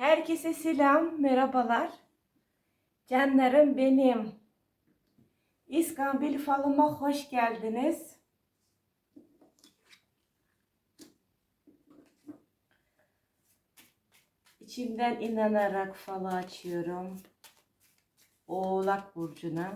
Herkese selam, merhabalar. Canlarım benim. İskambil falıma hoş geldiniz. İçimden inanarak falı açıyorum. Oğlak burcuna.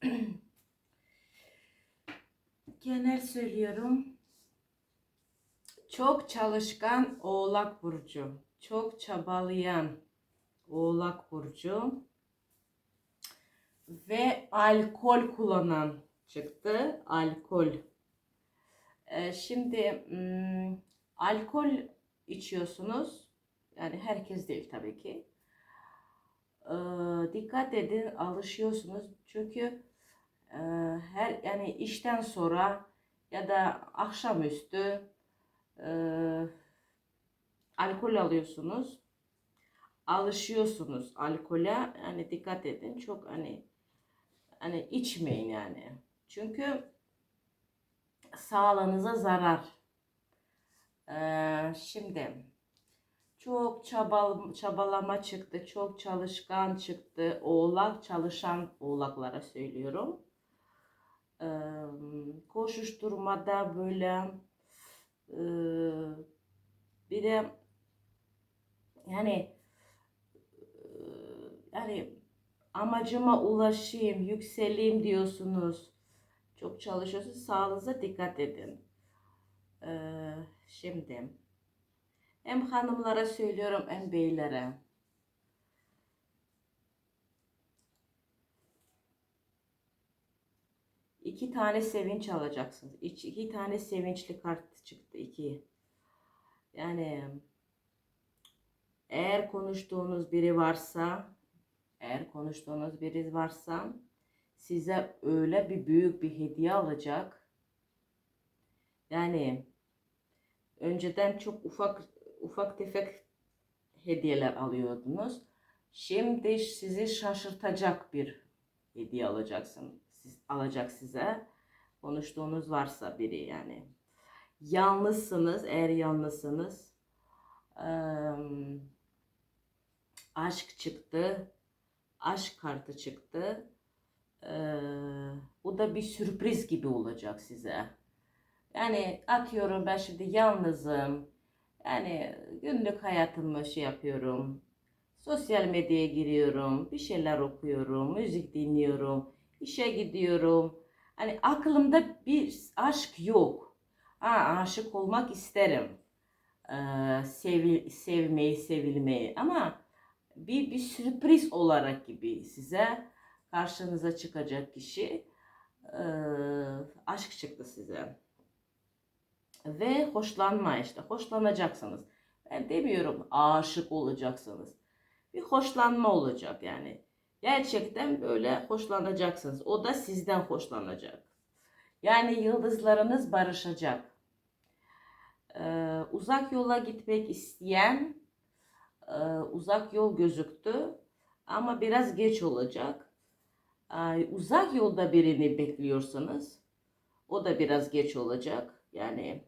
Genel söylüyorum. Çok çalışkan Oğlak burcu. Çok çabalayan Oğlak burcu. Ve alkol kullanan çıktı. Alkol. Ee, şimdi hmm, alkol içiyorsunuz. Yani herkes değil tabii ki. Ee, dikkat edin alışıyorsunuz. Çünkü e, her yani işten sonra ya da akşamüstü e, alkol alıyorsunuz. Alışıyorsunuz alkole. Yani dikkat edin. Çok hani hani içmeyin yani. Çünkü sağlığınıza zarar. Ee, şimdi çok çabal, çabalama çıktı, çok çalışkan çıktı. Oğlak çalışan oğlaklara söylüyorum. Koşuşturmada böyle bir de yani yani amacıma ulaşayım, yükseleyim diyorsunuz. Çok çalışıyorsunuz. Sağlığınıza dikkat edin. Şimdi hem hanımlara söylüyorum hem beylere. İki tane sevinç alacaksınız. İki, tane sevinçli kart çıktı. iki. Yani eğer konuştuğunuz biri varsa eğer konuştuğunuz biri varsa size öyle bir büyük bir hediye alacak. Yani önceden çok ufak ufak tefek hediyeler alıyordunuz. Şimdi sizi şaşırtacak bir hediye alacaksın. Siz, alacak size. Konuştuğunuz varsa biri yani. Yalnızsınız eğer yalnızsınız. Ee, aşk çıktı. Aşk kartı çıktı. Ee, bu da bir sürpriz gibi olacak size. Yani atıyorum ben şimdi yalnızım yani günlük hayatımı şey yapıyorum. Sosyal medyaya giriyorum. Bir şeyler okuyorum. Müzik dinliyorum. İşe gidiyorum. Hani aklımda bir aşk yok. Ha, aşık olmak isterim. Ee, sevi, sevmeyi, sevilmeyi. Ama bir, bir sürpriz olarak gibi size karşınıza çıkacak kişi e, aşk çıktı size ve hoşlanma işte hoşlanacaksınız. Ben demiyorum aşık olacaksınız. Bir hoşlanma olacak yani. Gerçekten böyle hoşlanacaksınız. O da sizden hoşlanacak. Yani yıldızlarınız barışacak. Ee, uzak yola gitmek isteyen e, uzak yol gözüktü ama biraz geç olacak. Ee, uzak yolda birini bekliyorsanız o da biraz geç olacak. Yani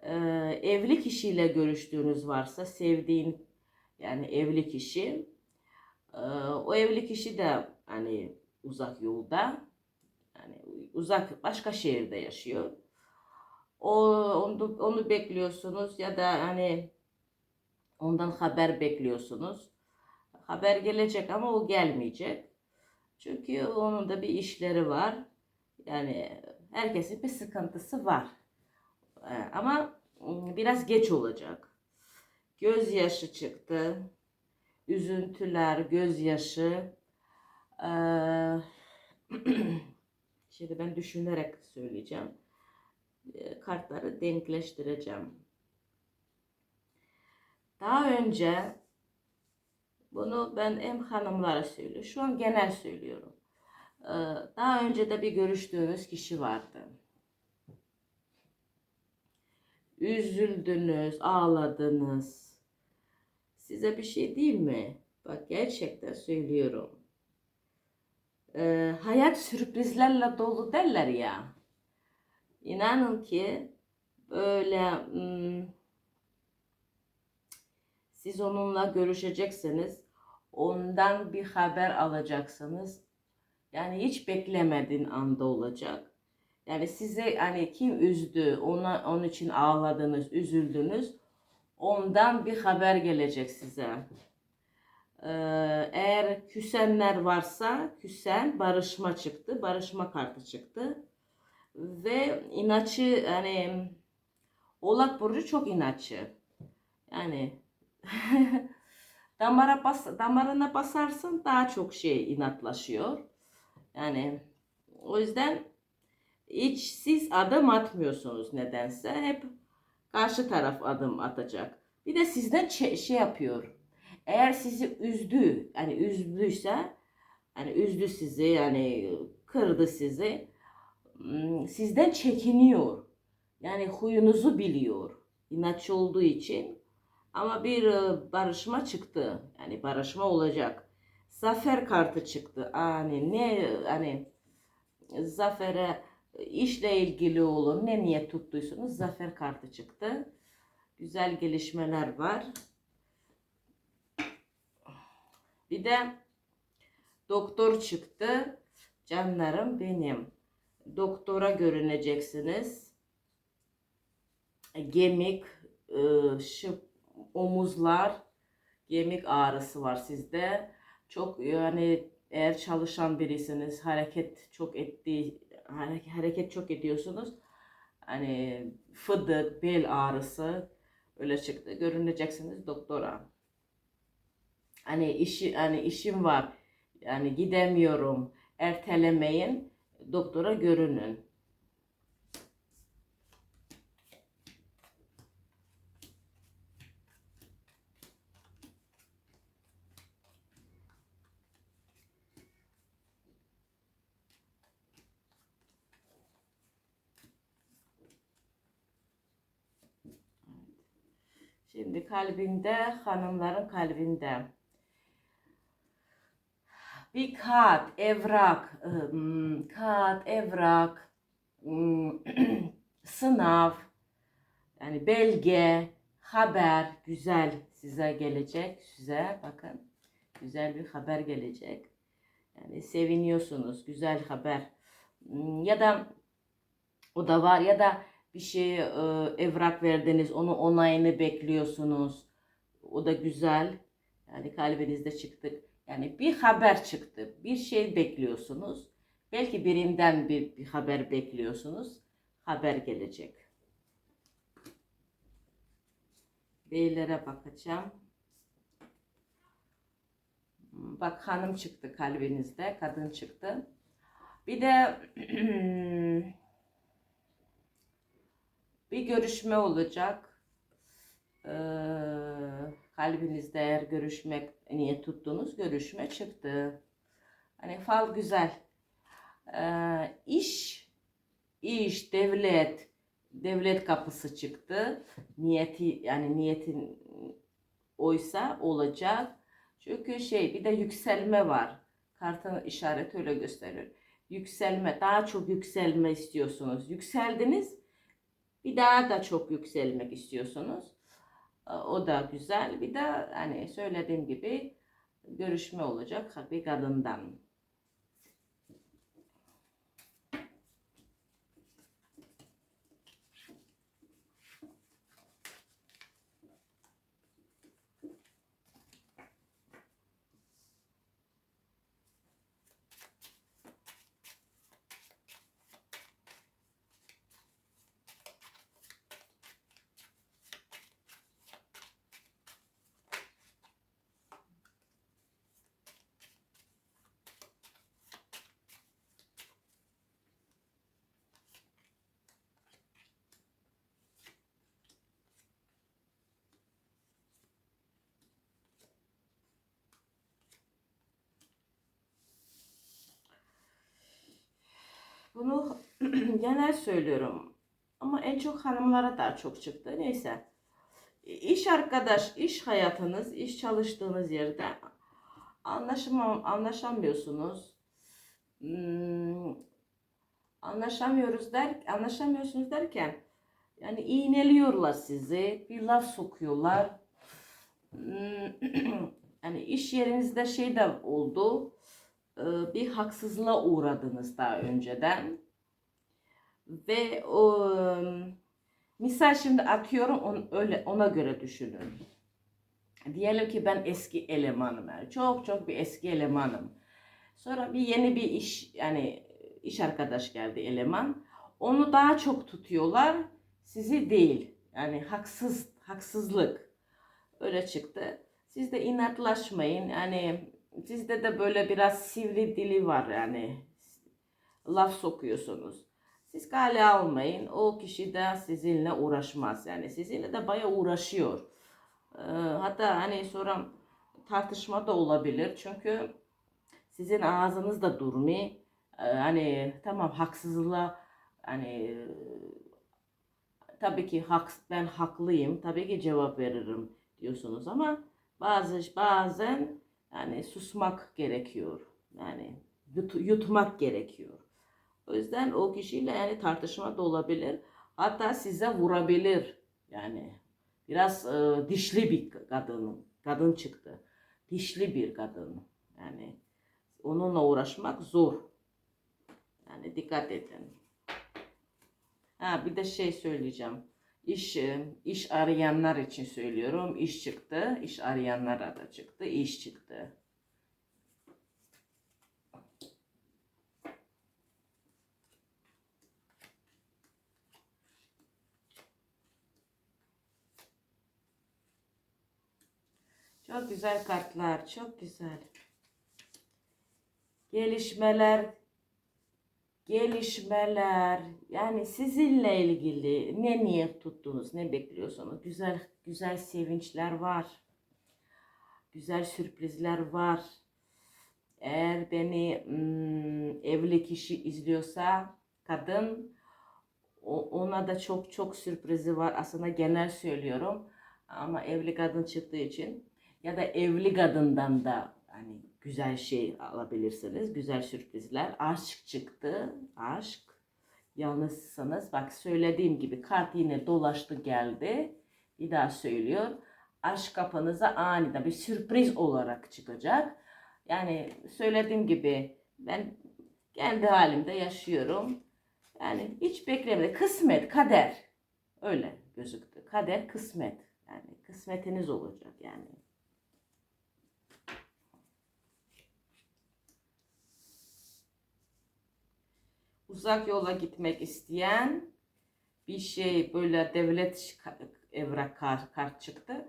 e, evli kişiyle görüştüğünüz varsa sevdiğin yani evli kişi o evli kişi de hani uzak yolda yani uzak başka şehirde yaşıyor. O onu, onu bekliyorsunuz ya da hani ondan haber bekliyorsunuz. Haber gelecek ama o gelmeyecek. Çünkü onun da bir işleri var. Yani herkesin bir sıkıntısı var. Ee, ama ıı, biraz geç olacak. Gözyaşı çıktı. Üzüntüler, gözyaşı. Ee, Şimdi ben düşünerek söyleyeceğim. E, kartları denkleştireceğim. Daha önce bunu ben hem hanımlara söylüyorum. Şu an genel söylüyorum. Ee, Daha önce de bir görüştüğünüz kişi vardı. Üzüldünüz, ağladınız. Size bir şey değil mi? Bak gerçekten söylüyorum. Ee, hayat sürprizlerle dolu derler ya. İnanın ki böyle hmm, siz onunla görüşeceksiniz. Ondan bir haber alacaksınız. Yani hiç beklemediğin anda olacak. Yani size hani kim üzdü, ona onun için ağladınız, üzüldünüz. Ondan bir haber gelecek size. Ee, eğer küsenler varsa küsen barışma çıktı. Barışma kartı çıktı. Ve inatçı yani Oğlak Burcu çok inatçı. Yani damara bas, damarına basarsın daha çok şey inatlaşıyor. Yani o yüzden hiç siz adım atmıyorsunuz nedense. Hep karşı taraf adım atacak. Bir de sizden şey yapıyor. Eğer sizi üzdü, yani üzdüyse, yani üzdü sizi, yani kırdı sizi, hmm, sizden çekiniyor. Yani huyunuzu biliyor. İnatçı olduğu için. Ama bir e, barışma çıktı. Yani barışma olacak. Zafer kartı çıktı. Yani ne hani zafere işle ilgili olun ne niyet tuttuysanız zafer kartı çıktı. Güzel gelişmeler var. Bir de doktor çıktı. Canlarım benim. Doktora görüneceksiniz. Gemik, e, şıp, omuzlar, gemik ağrısı var sizde. Çok yani eğer çalışan birisiniz, hareket çok ettiği hareket çok ediyorsunuz. Hani fıdık, bel ağrısı öyle çıktı. Görüneceksiniz doktora. Hani işi hani işim var. Yani gidemiyorum. Ertelemeyin. Doktora görünün. Şimdi kalbinde, hanımların kalbinde. Bir kağıt, evrak, ım, kağıt, evrak, ım, sınav, yani belge, haber, güzel size gelecek. Size bakın, güzel bir haber gelecek. Yani seviniyorsunuz, güzel haber. Hmm, Ya da o da var ya da bir şey e, evrak verdiniz, onu onayını bekliyorsunuz. O da güzel. Yani kalbinizde çıktı. Yani bir haber çıktı. Bir şey bekliyorsunuz. Belki birinden bir, bir haber bekliyorsunuz. Haber gelecek. Beylere bakacağım. Bak hanım çıktı kalbinizde. Kadın çıktı. Bir de bir görüşme olacak. Ee, kalbinizde eğer görüşmek niye tuttuğunuz görüşme çıktı. Hani fal güzel. Ee, iş, iş, devlet, devlet kapısı çıktı. Niyeti yani niyetin oysa olacak. Çünkü şey bir de yükselme var. Kartın işareti öyle gösteriyor. Yükselme, daha çok yükselme istiyorsunuz. Yükseldiniz, bir daha da çok yükselmek istiyorsunuz. Ee, O da güzel. Bir de hani söylediğim gibi görüşme olacak bir kadından. Bunu genel söylüyorum. Ama en çok hanımlara daha çok çıktı. Neyse. İş arkadaş, iş hayatınız, iş çalıştığınız yerde anlaşamam, anlaşamıyorsunuz. Hmm, anlaşamıyoruz der, anlaşamıyorsunuz derken yani iğneliyorlar sizi, bir laf sokuyorlar. Hmm, yani iş yerinizde şey de oldu, bir haksızlığa uğradınız daha önceden. Ve o misal şimdi atıyorum on, öyle ona göre düşünün. Diyelim ki ben eski elemanım yani çok çok bir eski elemanım. Sonra bir yeni bir iş yani iş arkadaş geldi eleman. Onu daha çok tutuyorlar. Sizi değil. Yani haksız haksızlık. Öyle çıktı. Siz de inatlaşmayın. Yani sizde de böyle biraz sivri dili var yani. Laf sokuyorsunuz. Siz kale almayın. O kişi de sizinle uğraşmaz. Yani sizinle de bayağı uğraşıyor. Ee, hatta hani sonra tartışma da olabilir. Çünkü sizin ağzınız da durmuyor. Ee, hani tamam haksızlığa hani tabii ki hak, ben haklıyım. Tabii ki cevap veririm diyorsunuz ama bazı bazen yani susmak gerekiyor. Yani yut, yutmak gerekiyor. O yüzden o kişiyle yani tartışma da olabilir. Hatta size vurabilir. Yani biraz e, dişli bir kadın, kadın çıktı. Dişli bir kadın. Yani onunla uğraşmak zor. Yani dikkat edin. Ha bir de şey söyleyeceğim. İş iş arayanlar için söylüyorum. İş çıktı. İş arayanlara da çıktı. İş çıktı. Çok güzel kartlar, çok güzel. Gelişmeler, gelişmeler. Yani sizinle ilgili ne niyet tuttunuz, ne bekliyorsunuz? Güzel, güzel sevinçler var. Güzel sürprizler var. Eğer beni hmm, evli kişi izliyorsa kadın ona da çok çok sürprizi var. Aslında genel söylüyorum. Ama evli kadın çıktığı için ya da evli kadından da hani güzel şey alabilirsiniz. Güzel sürprizler. Aşk çıktı. Aşk. Yalnızsanız bak söylediğim gibi kart yine dolaştı geldi. Bir daha söylüyor. Aşk kapınıza aniden bir sürpriz olarak çıkacak. Yani söylediğim gibi ben kendi halimde yaşıyorum. Yani hiç beklemedim. Kısmet, kader. Öyle gözüktü. Kader, kısmet. Yani kısmetiniz olacak yani. Uzak yola gitmek isteyen bir şey böyle devlet evrak kart, kart çıktı.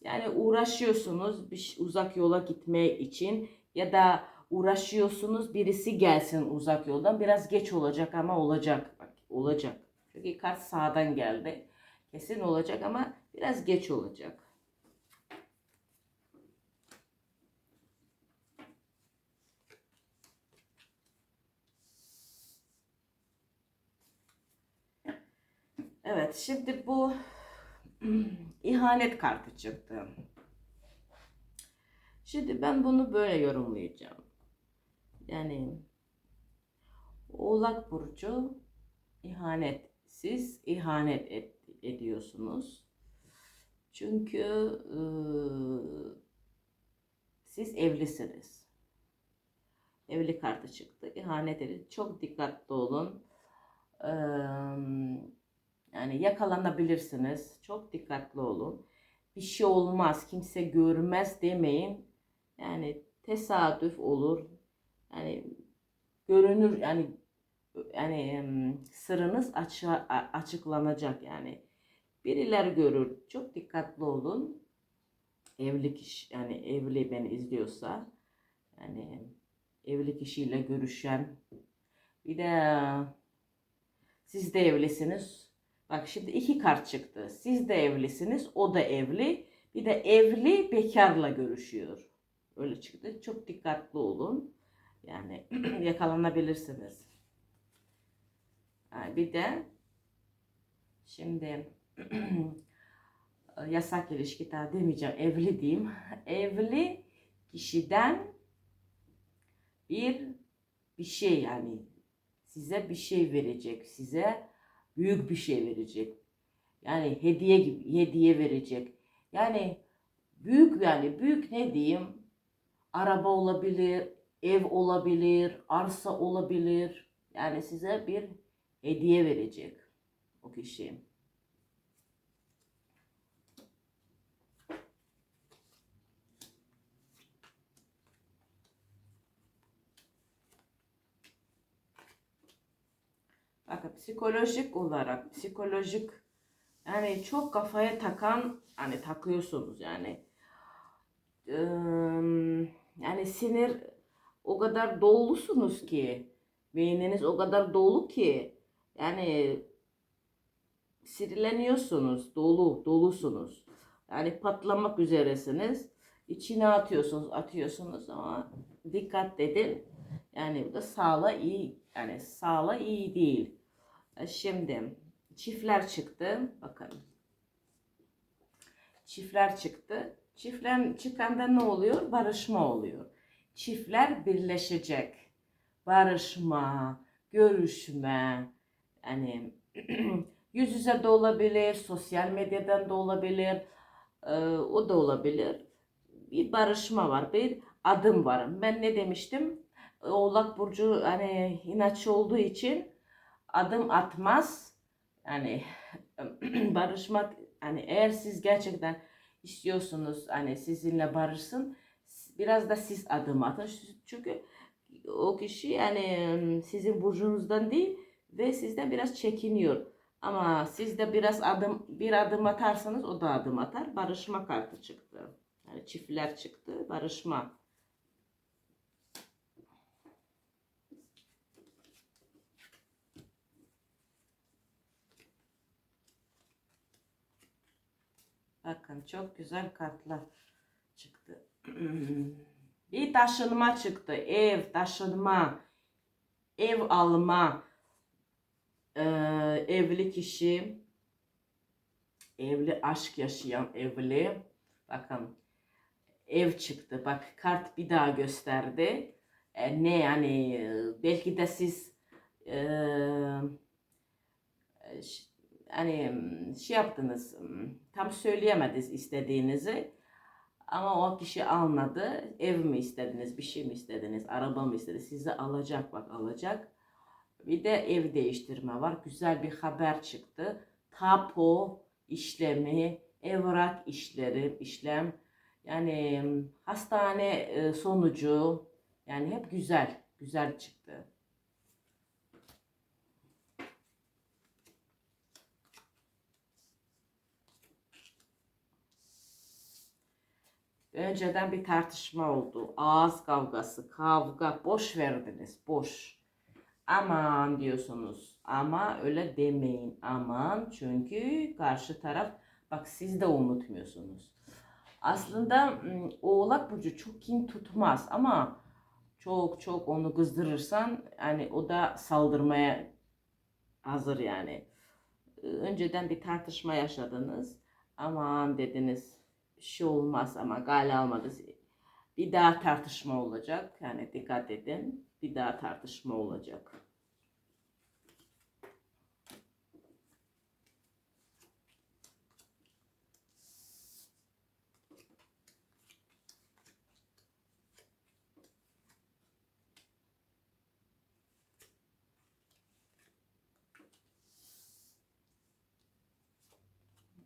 Yani uğraşıyorsunuz bir uzak yola gitmek için ya da uğraşıyorsunuz birisi gelsin uzak yoldan biraz geç olacak ama olacak bak olacak. Çünkü kart sağdan geldi. Kesin olacak ama biraz geç olacak. Evet, şimdi bu ihanet kartı çıktı. Şimdi ben bunu böyle yorumlayacağım. Yani Oğlak Burcu ihanet. Siz ihanet et, ediyorsunuz. Çünkü e, siz evlisiniz. Evli kartı çıktı. İhanet edin. Çok dikkatli olun. Eee yani yakalanabilirsiniz. Çok dikkatli olun. Bir şey olmaz, kimse görmez demeyin. Yani tesadüf olur. Yani görünür yani yani sırrınız açığa, açıklanacak yani. Biriler görür. Çok dikkatli olun. Evli kişi yani evli beni izliyorsa yani evli kişiyle görüşen bir de siz de evlisiniz Bak şimdi iki kart çıktı. Siz de evlisiniz, o da evli. Bir de evli bekarla görüşüyor. Öyle çıktı. Çok dikkatli olun. Yani yakalanabilirsiniz. bir de şimdi yasak ilişki daha demeyeceğim evli diyeyim. Evli kişiden bir bir şey yani size bir şey verecek. Size büyük bir şey verecek. Yani hediye gibi hediye verecek. Yani büyük yani büyük ne diyeyim? Araba olabilir, ev olabilir, arsa olabilir. Yani size bir hediye verecek o kişi. Bakın psikolojik olarak, psikolojik yani çok kafaya takan hani takıyorsunuz yani. Eee, yani sinir o kadar dolusunuz ki beyniniz o kadar dolu ki yani sinirleniyorsunuz, dolu, dolusunuz. Yani patlamak üzeresiniz. İçine atıyorsunuz, atıyorsunuz ama dikkat edin. Yani bu da sağla iyi, yani sağla iyi değil. E, Şimdi çiftler çıktı. Bakın. Çiftler çıktı. Çiftler çıkanda ne oluyor? Barışma oluyor. Çiftler birleşecek. Barışma, görüşme, yani yüz yüze de olabilir, sosyal medyadan da olabilir, e, o da olabilir. Bir barışma var, bir adım var. Ben ne demiştim? Oğlak Burcu hani inatçı olduğu için adım atmaz. Yani barışmak hani eğer siz gerçekten istiyorsunuz hani sizinle barışsın biraz da siz adım atın. Çünkü o kişi yani sizin burcunuzdan değil ve sizden biraz çekiniyor. Ama siz de biraz adım bir adım atarsanız o da adım atar. Barışma kartı çıktı. Yani çiftler çıktı. Barışma. Bakın çok güzel kartlar çıktı. Bir taşınma çıktı. Ev, taşınma, ev alma, ee, evli kişi, evli aşk yaşayan evli. Bakın ev çıktı. Bak kart bir daha gösterdi. E, ne yani e, belki de siz e, ş- hani şey yaptınız tam söyleyemediniz istediğinizi ama o kişi almadı. Ev mi istediniz, bir şey mi istediniz, araba mı istediniz? Sizi alacak bak alacak. Bir de ev değiştirme var. Güzel bir haber çıktı. Tapo işlemi, evrak işleri, işlem. Yani hastane e, sonucu yani hep güzel, güzel çıktı. Önceden bir tartışma oldu. Ağız kavgası, kavga. Boş verdiniz, boş. Aman diyorsunuz. Ama öyle demeyin. Aman çünkü karşı taraf bak siz de unutmuyorsunuz. Aslında Oğlak Burcu çok kin tutmaz ama çok çok onu kızdırırsan yani o da saldırmaya hazır yani. Önceden bir tartışma yaşadınız. Aman dediniz şey olmaz ama gale almadınız. Bir daha tartışma olacak. Yani dikkat edin. Bir daha tartışma olacak.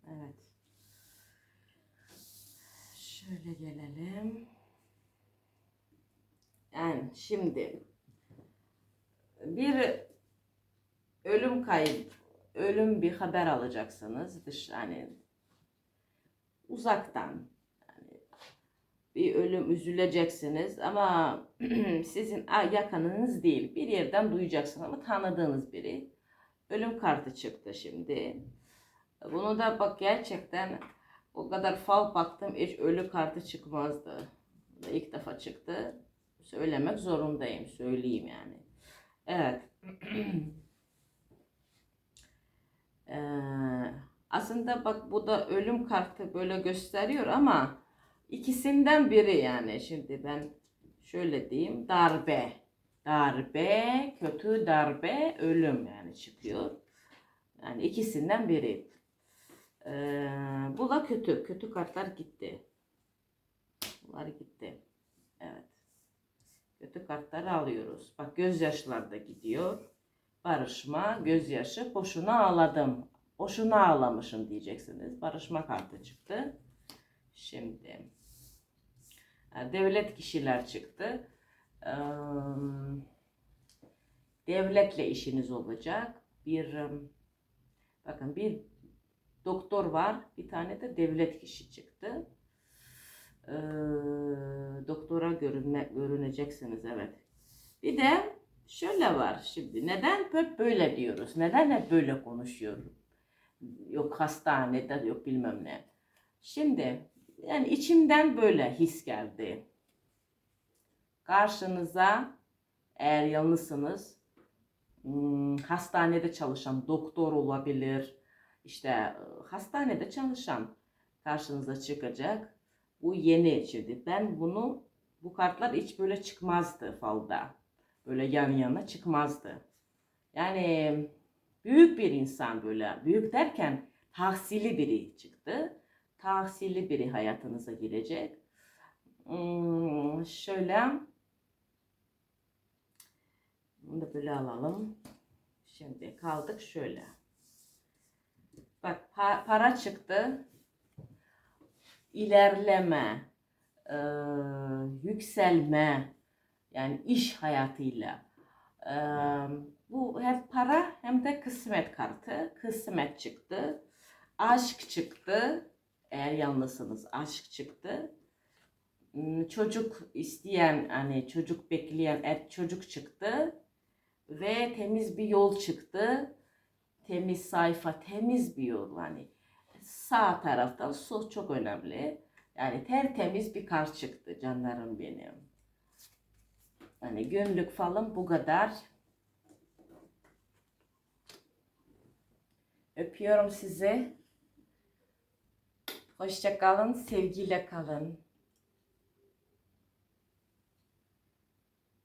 Evet. Şöyle gelelim. Yani şimdi bir ölüm kayıp, ölüm bir haber alacaksınız. Dış hani uzaktan yani bir ölüm üzüleceksiniz ama sizin yakınınız değil. Bir yerden duyacaksınız ama tanıdığınız biri. Ölüm kartı çıktı şimdi. Bunu da bak gerçekten o kadar fal baktım hiç ölü kartı çıkmazdı. Bu da İlk defa çıktı. Söylemek zorundayım. Söyleyeyim yani. Evet. Aslında bak bu da ölüm kartı böyle gösteriyor ama ikisinden biri yani. Şimdi ben şöyle diyeyim darbe. Darbe, kötü darbe, ölüm yani çıkıyor. Yani ikisinden biri. Ee, bu da kötü. Kötü kartlar gitti. Bunlar gitti. Evet. Kötü kartları alıyoruz. Bak gözyaşlar da gidiyor. Barışma, gözyaşı. Boşuna ağladım. Boşuna ağlamışım diyeceksiniz. Barışma kartı çıktı. Şimdi e, devlet kişiler çıktı. Eee, Devletle işiniz olacak. Bir bakın bir doktor var, bir tane de devlet kişi çıktı. Eee, doktora görünme, görüneceksiniz evet. Bir de şöyle var şimdi. Neden hep böyle diyoruz? Neden hep böyle konuşuyorum? Yok hastanede yok bilmem ne. Şimdi yani içimden böyle his geldi. Karşınıza eğer yalnızsınız hmm, hastanede çalışan doktor olabilir. İşte e, hastanede çalışan karşınıza çıkacak. Bu yeni şimdi. Ben bunu bu kartlar hiç böyle çıkmazdı falda. Böyle yan yana çıkmazdı. Yani büyük bir insan böyle. Büyük derken tahsili biri çıktı. Tahsili biri hayatınıza girecek. Hmm, şöyle bunu da böyle alalım. Şimdi kaldık şöyle. Bak pa- para çıktı. İlerleme, eee, yükselme, yani iş hayatıyla. Eee, bu hem para hem de kısmet kartı. Kısmet çıktı. Aşk çıktı. Eğer yalnızsınız aşk çıktı. Hmm, Çocuk isteyen hani çocuk bekleyen er, çocuk çıktı ve temiz bir yol çıktı. Temiz sayfa, temiz bir yol hani. Sağ taraftan sol çok önemli. Yani tertemiz bir kart çıktı canlarım benim. Hani günlük falan bu kadar. Öpüyorum sizi. Hoşça kalın, sevgiyle kalın.